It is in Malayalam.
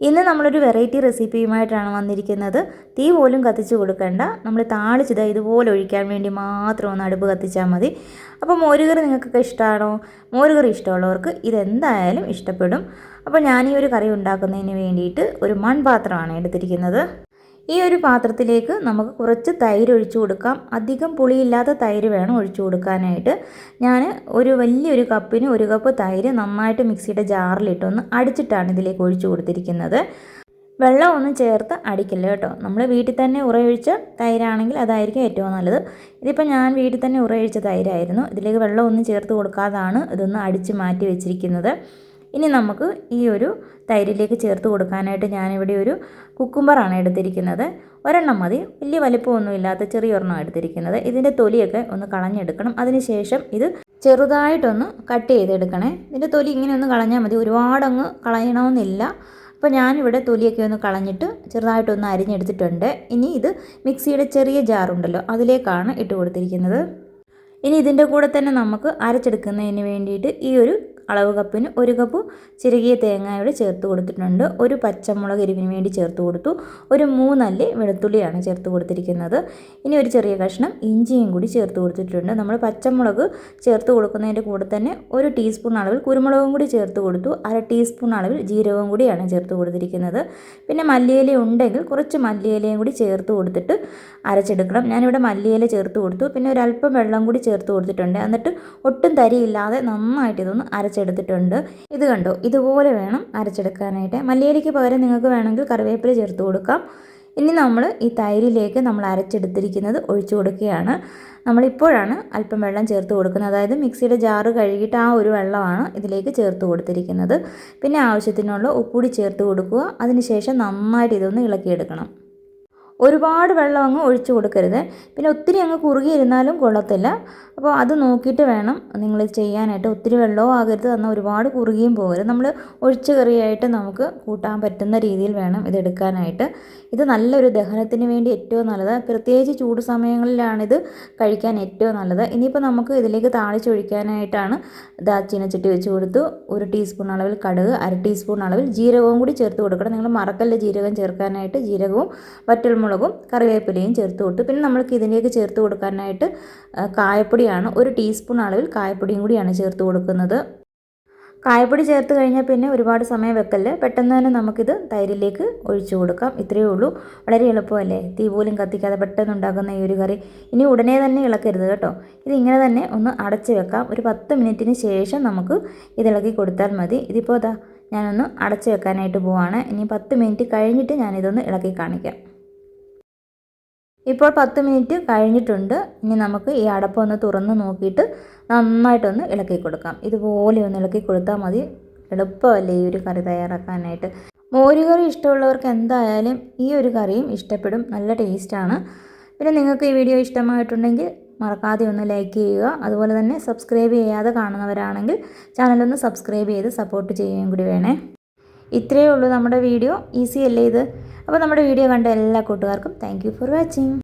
ഇന്ന് നമ്മളൊരു വെറൈറ്റി റെസിപ്പിയുമായിട്ടാണ് വന്നിരിക്കുന്നത്. തീ പോലും കത്തിച്ച് കൊടുക്കേണ്ട. നമ്മൾ താളിച്ചത് ഇതുപോലെ ഒഴിക്കാൻ വേണ്ടി മാത്രം ഒന്ന് അടുപ്പ് കത്തിച്ചാൽ മതി. അപ്പോൾ മോരുകറി നിങ്ങൾക്കൊക്കെ ഇഷ്ടമാണോ മോരുകറി ഇഷ്ടമുള്ളവർക്ക് ഇതെന്തായാലും ഇഷ്ടപ്പെടും. അപ്പോൾ ഞാൻ ഈ ഒരു കറി ഉണ്ടാക്കുന്നതിന് വേണ്ടിയിട്ട് ഒരു മൺപാത്രമാണ് എടുത്തിരിക്കുന്നത്. ഈ ഒരു പാത്രത്തിലേക്ക് നമുക്ക് കുറച്ച് തൈര് ഒഴിച്ചു കൊടുക്കാം. അധികം പുളിയില്ലാത്ത തൈര് വേണം ഒഴിച്ചു കൊടുക്കാനായിട്ട്. ഞാൻ ഒരു വലിയൊരു കപ്പിന് ഒരു കപ്പ് തൈര് നന്നായിട്ട് മിക്സിയുടെ ജാറിലിട്ടൊന്ന് അടിച്ചിട്ടാണ് ഇതിലേക്ക് ഒഴിച്ചു കൊടുത്തിരിക്കുന്നത്. വെള്ളം ഒന്നും ചേർത്ത് അടിക്കില്ല കേട്ടോ. നമ്മൾ വീട്ടിൽ തന്നെ ഉറയൊഴിച്ച തൈരാണെങ്കിൽ അതായിരിക്കും ഏറ്റവും നല്ലത്. ഇതിപ്പോൾ ഞാൻ വീട്ടിൽ തന്നെ ഉറയൊഴിച്ച തൈരായിരുന്നു. ഇതിലേക്ക് വെള്ളം ഒന്നും ചേർത്ത് കൊടുക്കാതാണ് ഇതൊന്ന് അടിച്ച് മാറ്റി വെച്ചിരിക്കുന്നത്. ഇനി നമുക്ക് ഈ ഒരു തൈരിലേക്ക് ചേർത്ത് കൊടുക്കാനായിട്ട് ഞാനിവിടെ ഒരു കുക്കുംബറാണ് എടുത്തിരിക്കുന്നത്. ഒരെണ്ണം മതി. വലിയ വലിപ്പമൊന്നും ഇല്ലാത്ത ചെറിയൊരെണ്ണം എടുത്തിരിക്കുന്നത്. ഇതിന്റെ തൊലിയൊക്കെ ഒന്ന് കളഞ്ഞെടുക്കണം. അതിനുശേഷം ഇത് ചെറുതായിട്ടൊന്ന് കട്ട് ചെയ്തെടുക്കണേ. ഇതിന്റെ തൊലി ഇങ്ങനെ ഒന്ന് കളഞ്ഞാൽ മതി. ഒരുപാടങ്ങ് കളയണമെന്നില്ല. അപ്പോൾ ഞാനിവിടെ തൊലിയൊക്കെ ഒന്ന് കളഞ്ഞിട്ട് ചെറുതായിട്ടൊന്ന് അരിഞ്ഞെടുത്തിട്ടുണ്ട്. ഇനി ഇത് മിക്സിയുടെ ചെറിയ ജാറുണ്ടല്ലോ അതിലേക്കാണ് ഇട്ട് കൊടുത്തിരിക്കുന്നത്. ഇനി ഇതിന്റെ കൂടെ തന്നെ നമുക്ക് അരച്ചെടുക്കുന്നതിന് വേണ്ടിയിട്ട് ഈ ഒരു അളവ് കപ്പിന് ഒരു കപ്പ് ചിരകിയ തേങ്ങയോട് ചേർത്ത് കൊടുത്തിട്ടുണ്ട്. ഒരു പച്ചമുളക് എരിവിന് വേണ്ടി ചേർത്ത് കൊടുത്തു. ഒരു മൂന്നല്ലി വെളുത്തുള്ളിയാണ് ചേർത്ത് കൊടുത്തിരിക്കുന്നത്. ഇനി ഒരു ചെറിയ കഷ്ണം ഇഞ്ചിയും കൂടി ചേർത്ത് കൊടുത്തിട്ടുണ്ട്. നമ്മൾ പച്ചമുളക് ചേർത്ത് കൊടുക്കുന്നതിന്റെ കൂടെ തന്നെ ഒരു ടീസ്പൂൺ അളവിൽ കുരുമുളകും കൂടി ചേർത്ത് കൊടുത്തു. അര ടീസ്പൂൺ അളവിൽ ജീരകവും കൂടിയാണ് ചേർത്ത് കൊടുത്തിരിക്കുന്നത്. പിന്നെ മല്ലിയില ഉണ്ടെങ്കിൽ കുറച്ച് മല്ലിയിലയും കൂടി ചേർത്ത് കൊടുത്തിട്ട് അരച്ചെടുക്കണം. ഞാനിവിടെ മല്ലിയില ചേർത്ത് കൊടുത്തു. പിന്നെ ഒരല്പം വെള്ളം കൂടി ചേർത്ത് കൊടുത്തിട്ടുണ്ട്. എന്നിട്ട് ഒട്ടും തരിയില്ലാതെ നന്നായിട്ട് ഇതൊന്ന് അരച്ച് അരച്ചെടുത്തിട്ടുണ്ട്. ഇത് കണ്ടോ? ഇതുപോലെ വേണം അരച്ചെടുക്കാനായിട്ട്. മല്ലിയരിക്ക് പകരം നിങ്ങൾക്ക് വേണമെങ്കിൽ കറിവേപ്പില ചേർത്ത് കൊടുക്കാം. ഇനി നമ്മൾ ഈ തൈരിലേക്ക് നമ്മൾ അരച്ചെടുത്തിരിക്കുന്നത് ഒഴിച്ചു കൊടുക്കുകയാണ്. നമ്മളിപ്പോഴാണ് അല്പം വെള്ളം ചേർത്ത് കൊടുക്കുന്നത്. അതായത് മിക്സിയുടെ ജാറ് കഴുകിയിട്ട് ആ ഒരു വെള്ളമാണ് ഇതിലേക്ക് ചേർത്ത് കൊടുത്തിരിക്കുന്നത്. പിന്നെ ആവശ്യത്തിനുള്ള ഉപ്പുകൂടി ചേർത്ത് കൊടുക്കുക. അതിനുശേഷം നന്നായിട്ട് ഇതൊന്ന് ഇളക്കിയെടുക്കണം. ഒരുപാട് വെള്ളം അങ്ങ് ഒഴിച്ചു കൊടുക്കരുത്. പിന്നെ ഒത്തിരി അങ്ങ് കുറുകിയിരുന്നാലും കൊള്ളത്തില്ല. അപ്പോൾ അത് നോക്കിയിട്ട് വേണം നിങ്ങൾ ചെയ്യാനായിട്ട്. ഒത്തിരി വെള്ളവും ആകരുത് എന്നാൽ ഒരുപാട് കുറുകിയും പോകരുത്. നമ്മൾ ഒഴിച്ചു കറിയായിട്ട് നമുക്ക് കൂട്ടാൻ പറ്റുന്ന രീതിയിൽ വേണം ഇതെടുക്കാനായിട്ട് ഇത് നല്ലൊരു ദഹനത്തിന് വേണ്ടി ഏറ്റവും നല്ലത്. പ്രത്യേകിച്ച് ചൂട് സമയങ്ങളിലാണിത് കഴിക്കാൻ ഏറ്റവും നല്ലത്. ഇനിയിപ്പോൾ നമുക്ക് ഇതിലേക്ക് താളിച്ചൊഴിക്കാനായിട്ടാണ് ദാച്ചീന ചീനച്ചട്ടി വെച്ച് കൊടുത്തു. ഒരു ടീസ്പൂൺ അളവിൽ കടുക് അര ടീസ്പൂൺ അളവിൽ ജീരകവും കൂടി ചേർത്ത് കൊടുക്കണം. നിങ്ങൾ മറക്കല്ല ജീരകം ചേർക്കാനായിട്ട്? ജീരകവും വറ്റൽമുളകും കറിവേപ്പിലയും ചേർത്ത് കൊടുത്തു. പിന്നെ നമ്മൾക്ക് ഇതിലേക്ക് ചേർത്ത് കൊടുക്കാനായിട്ട് കായപ്പൊടിയാണ് ഒരു ടീസ്പൂൺ അളവിൽ കായപ്പൊടിയും കൂടിയാണ് ചേർത്ത് കൊടുക്കുന്നത്. കായപ്പൊടി ചേർത്ത് കഴിഞ്ഞാൽ പിന്നെ ഒരുപാട് സമയം വെക്കല്ലേ? പെട്ടെന്ന് തന്നെ നമുക്കിത് തൈരിലേക്ക് ഒഴിച്ചു കൊടുക്കാം. ഇത്രയേ ഉള്ളൂ. വളരെ എളുപ്പമല്ലേ? തീ പോലും കത്തിക്കാതെ പെട്ടെന്ന് ഉണ്ടാക്കുന്ന ഈ ഒരു കറി. ഇനി ഉടനെ തന്നെ ഇളക്കരുത് കേട്ടോ. ഇതിങ്ങനെ തന്നെ ഒന്ന് അടച്ചു വെക്കാം. ഒരു പത്ത് മിനിറ്റിന് ശേഷം നമുക്ക് ഇത് ഇളക്കി കൊടുത്താൽ മതി. ഇതിപ്പോൾ അതാ ഞാനൊന്ന് അടച്ചു വെക്കാനായിട്ട് പോവാണ്. ഇനി പത്ത് മിനിറ്റ് കഴിഞ്ഞിട്ട് ഞാനിതൊന്ന് ഇളക്കി കാണിക്കാം. ഇപ്പോൾ പത്ത് മിനിറ്റ് കഴിഞ്ഞിട്ടുണ്ട്. ഇനി നമുക്ക് ഈ അടപ്പ് ഒന്ന് തുറന്ന് നോക്കിയിട്ട് നന്നായിട്ടൊന്ന് ഇളക്കി കൊടുക്കാം. ഇതുപോലെ ഒന്ന് ഇളക്കി കൊടുത്താൽ മതി. എളുപ്പമല്ലേ ഈ ഒരു കറി തയ്യാറാക്കാനായിട്ട്. മോരുകറി ഇഷ്ടമുള്ളവർക്ക് എന്തായാലും ഈ ഒരു കറിയും ഇഷ്ടപ്പെടും. നല്ല ടേസ്റ്റാണ്. പിന്നെ നിങ്ങൾക്ക് ഈ വീഡിയോ ഇഷ്ടമായിട്ടുണ്ടെങ്കിൽ മറക്കാതെ ഒന്ന് ലൈക്ക് ചെയ്യുക. അതുപോലെ തന്നെ സബ്സ്ക്രൈബ് ചെയ്യാതെ കാണുന്നവരാണെങ്കിൽ ചാനലൊന്ന് സബ്സ്ക്രൈബ് ചെയ്ത് സപ്പോർട്ട് ചെയ്യുകയും കൂടി വേണേ. ഇത്രയേ ഉള്ളൂ നമ്മുടെ വീഡിയോ. ഈസി അല്ലേ ഇത്? അപ്പോൾ നമ്മുടെ വീഡിയോ കണ്ട എല്ലാ കൂട്ടുകാർക്കും താങ്ക് ഫോർ വാച്ചിങ്.